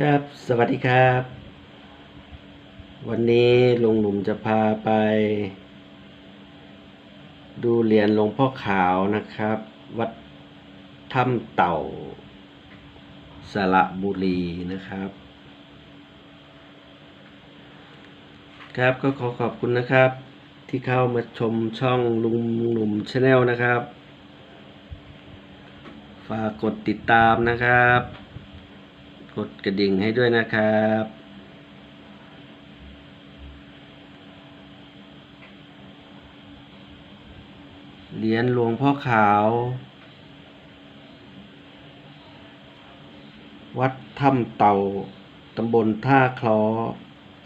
ครับ สวัสดีครับ วันนี้ลุงหนุ่มจะพาไป ดูเหรียญหลวงพ่อขาวนะครับ วัดถ้ำเต่า สระบุรีนะครับ ครับก็ขอขอบคุณนะครับ ที่เข้ามาชมช่องลุงหนุ่มชาแนลนะครับ ฝากกดติดตามนะครับ กดกระดิ่งให้ด้วยนะครับ เหรียญหลวงพ่อขาว วัดถ้ำเต่า ตำบลท่าคลอ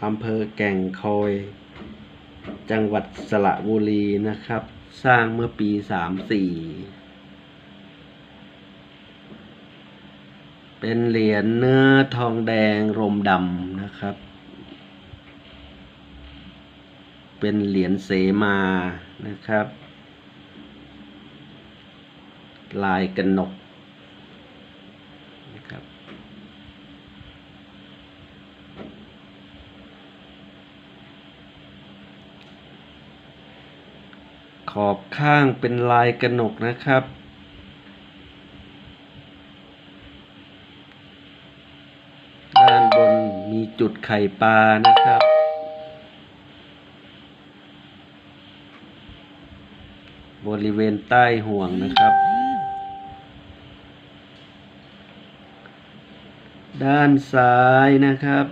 อำเภอแก่งคอย จังหวัดสระบุรีนะครับ สร้างเมื่อปี 34 เป็นเหรียญเนื้อทองแดงรมดำนะครับ เป็นเหรียญเสมานะครับ ลายกระหนกนะครับ ขอบข้างเป็นลายกระหนกนะครับ ด้านบนมี จุดไข่ปลานะครับ บริเวณใต้ห่วงนะครับ ด้านซ้ายนะครับ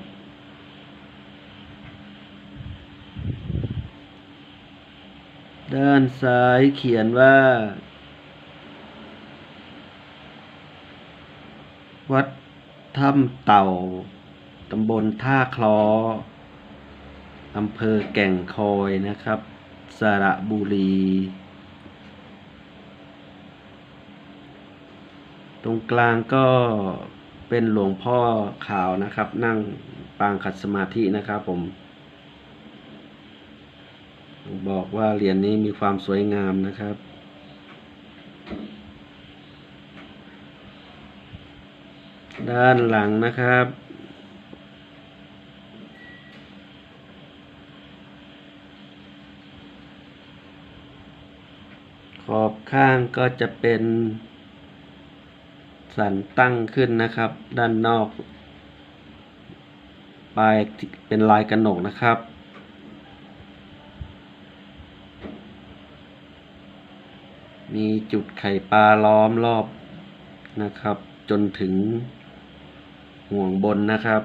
ด้านซ้ายเขียนว่า วัดถ้ำเต่าำบลท่าคลออำเภอแก่งคอยนะครับ สระบุรี ตรงกลางก็เป็นหลวงพ่อขาวนะครับ นั่งปางขัดสมาธินะครับผม บอกว่าเหรียญนี้มีความสวยงามนะครับด้านหลังนะครับ ข้างก็จะเป็นสันตั้งขึ้นนะครับ ด้านนอกปลายเป็นลายกระหนกนะครับ มีจุดไข่ปลาล้อมรอบนะครับ จนถึงห่วงบนนะครับ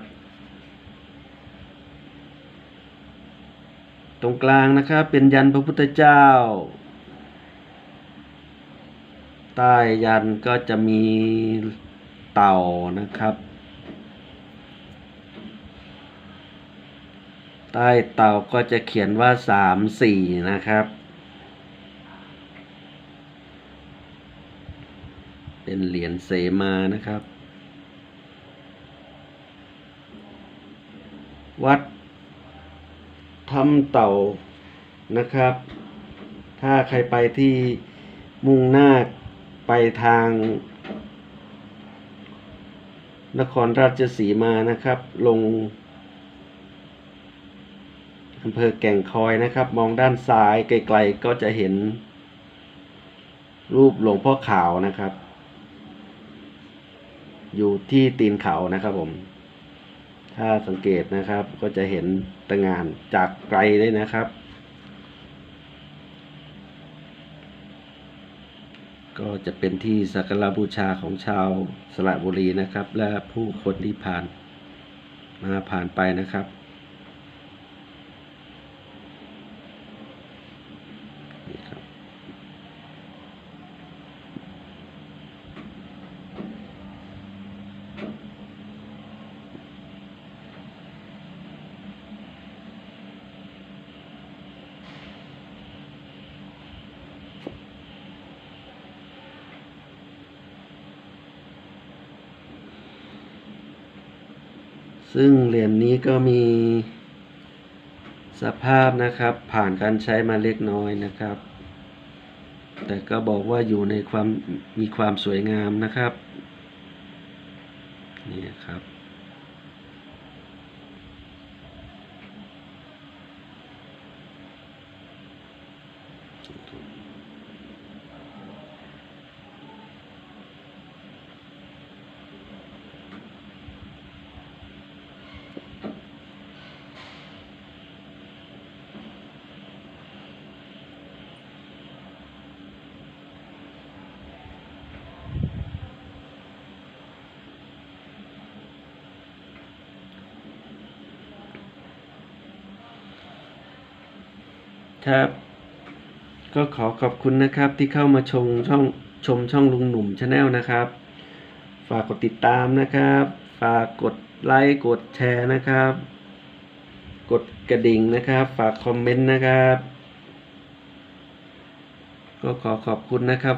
ตรงกลางนะครับเป็นยันพระพุทธเจ้า ใต้ยันก็จะมีเต่านะครับ ใต้เต่าก็จะเขียนว่าสามสี่นะครับ เป็นเหรียญเสมานะครับ วัดถ้ำเต่านะครับ ถ้าใครไปที่มุ่งหน้า ไปทาง นครราชสีมานะครับ ลงอำเภอแก่งคอยนะครับ มองด้านซ้ายไกลๆก็จะเห็น รูปหลวงพ่อขาวนะครับ อยู่ที่ตีนเขานะครับผม ถ้าสังเกตนะครับก็จะเห็นตะงานจากไกลเลยนะครับ ก็จะเป็นที่สักการบูชาของชาวสระบุรีนะครับ และผู้คนที่ผ่านมาผ่านไปนะครับ นี่ครับ ซึ่งเหรียญนี้ก็มีสภาพนะครับ ผ่านการใช้มาเล็กน้อยนะครับ แต่ก็บอกว่าอยู่ในความมีความสวยงามนะครับ นี่ครับ ครับ ก็ขอขอบคุณนะครับที่เข้ามาชมช่องชมช่องลุงหนุ่มชาแนลนะครับ ฝากกดติดตามนะครับ ฝากกดไลค์กดแชร์นะครับ กดกระดิ่งนะครับ ฝากคอมเมนต์นะครับ ก็ขอขอบคุณนะครับ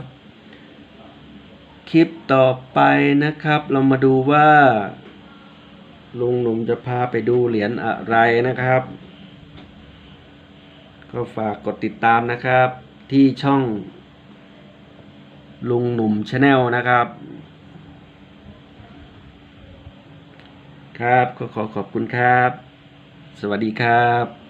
คลิปต่อไปนะครับ เรามาดูว่าลุงหนุ่มจะพาไปดูเหรียญอะไรนะครับ ก็ฝากกดติดตามนะครับ ที่ช่อง ลุงหนุ่มชาแนลนะครับ ครับก็ขอขอบคุณครับ สวัสดีครับ